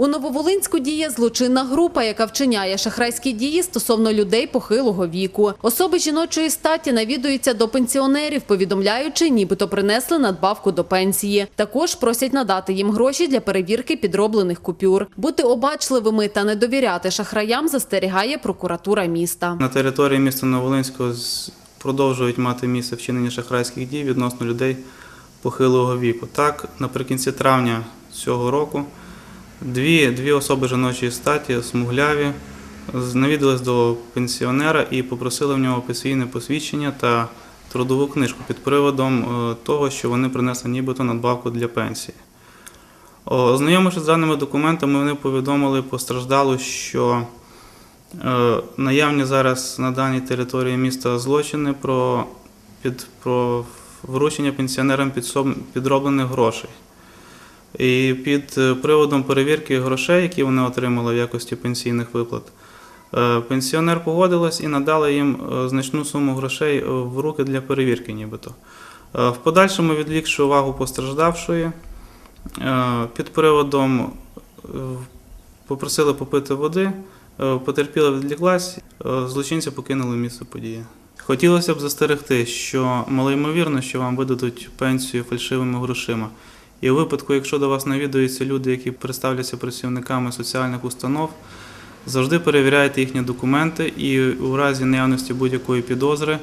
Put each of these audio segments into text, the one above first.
У Нововолинську діє злочинна група, яка вчиняє шахрайські дії стосовно людей похилого віку. Особи жіночої статі навідуються до пенсіонерів, повідомляючи, нібито принесли надбавку до пенсії. Також просять надати їм гроші для перевірки підроблених купюр. Бути обачливими та не довіряти шахраям застерігає прокуратура міста. На території міста Новолинського продовжують мати місце вчинення шахрайських дій відносно людей похилого віку. Так, наприкінці травня цього року дві, дві особи жіночої статі, смугляві, з- навідались до пенсіонера і попросили в нього пенсійне посвідчення та трудову книжку під приводом е, того, що вони принесли нібито надбавку для пенсії. Ознайомившись з даними документами, вони повідомили постраждалу, що Е, Наявні зараз на даній території міста злочини про, під, про вручення пенсіонерам підроблених грошей. І під е, приводом перевірки грошей, які вони отримали в якості пенсійних виплат, е, пенсіонер погодилась і надала їм е, значну суму грошей в руки для перевірки, нібито. В подальшому, відвікши увагу постраждавшої, під приводом попросили попити води. Потерпіла відліглась, е, злочинці покинули місце події. Хотілося б застерегти, що малоймовірно, що вам видадуть пенсію фальшивими грошима. І у випадку, якщо до вас навідуються люди, які представляться працівниками соціальних установ, завжди перевіряйте їхні документи і у разі наявності будь-якої підозри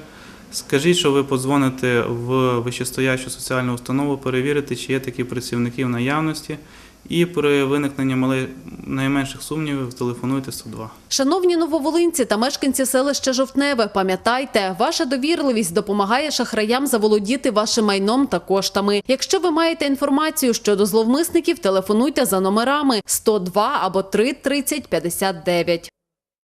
скажіть, що ви подзвоните в вищестоячу соціальну установу, перевірити, чи є такі працівники в наявності, і при виникненні мали найменших сумнівів телефонуйте 102. Шановні нововолинці та мешканці селища Жовтневе, пам'ятайте, ваша довірливість допомагає шахраям заволодіти вашим майном та коштами. Якщо ви маєте інформацію щодо зловмисників, телефонуйте за номерами 102 або 3 30 59.